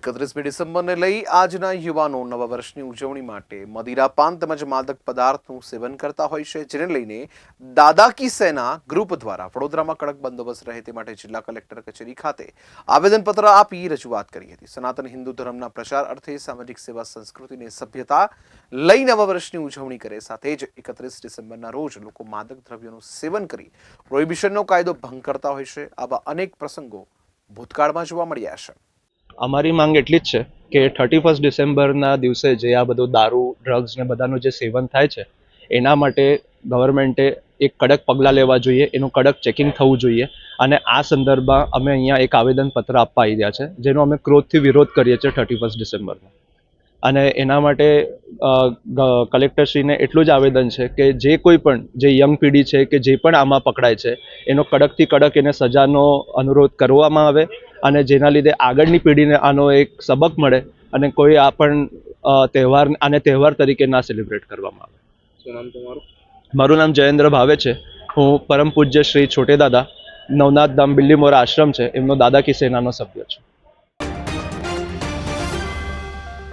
એકત્રીસમી ડિસેમ્બરને લઈ આજના યુવાનો નવા વર્ષની ઉજવણી માટે મદિરાપાન તેમજ માદક પદાર્થનું સેવન કરતા હોય છે, જેને લઈને દાદા કી સેના ગ્રુપ દ્વારા વડોદરામાં કડક બંદોબસ્ત રહે તે માટે જિલ્લા કલેક્ટર કચેરી ખાતે આવેદનપત્ર આપી રજૂઆત કરી હતી. સનાતન હિન્દુ ધર્મના પ્રચાર અર્થે સામાજિક સેવા સંસ્કૃતિને સભ્યતા લઈ નવા વર્ષની ઉજવણી કરે. સાથે જ એકત્રીસ ડિસેમ્બરના રોજ લોકો માદક દ્રવ્યોનું સેવન કરી પ્રોહિબિશનનો કાયદો ભંગ કરતા હોય છે. આવા અનેક પ્રસંગો ભૂતકાળમાં જોવા મળ્યા છે. અમારી માંગ એટલી જ છે કે થર્ટી ફર્સ્ટ ડિસેમ્બરના દિવસે જે આ બધું દારૂ ડ્રગ્સ ને બધાનું જે સેવન થાય છે, એના માટે ગવર્મેન્ટે એક કડક પગલાં લેવા જોઈએ, એનું કડક ચેકિંગ થવું જોઈએ. અને આ સંદર્ભમાં અમે અહીંયા એક આવેદનપત્ર આપવા આવી રહ્યા છે, જેનો અમે ક્રોધથી વિરોધ કરીએ છીએ થર્ટી ફર્સ્ટ ડિસેમ્બરનો અને એના માટે કલેક્ટરશ્રીને એટલું જ આવેદન છે કે જે કોઈ પણ, જે યંગ પેઢી છે કે જે પણ આમાં પકડાય છે, એનો કડકથી કડક એને સજાનો અનુરોધ કરવામાં આવે. અને જેના લીધે આગળની પેઢીને આનો એક સબક મળે અને કોઈ આ પણ તહેવાર આને તહેવાર તરીકે ના સેલિબ્રેટ કરવામાં આવે. શું નામ તમારું? મારું નામ જયેન્દ્ર ભાવે છે. હું પરમ પૂજ્ય શ્રી છોટે દાદા નવનાથ ધામ બિલ્લીમોરા આશ્રમ છે. એમનો દાદા કિસેનાનો સભ્ય છું.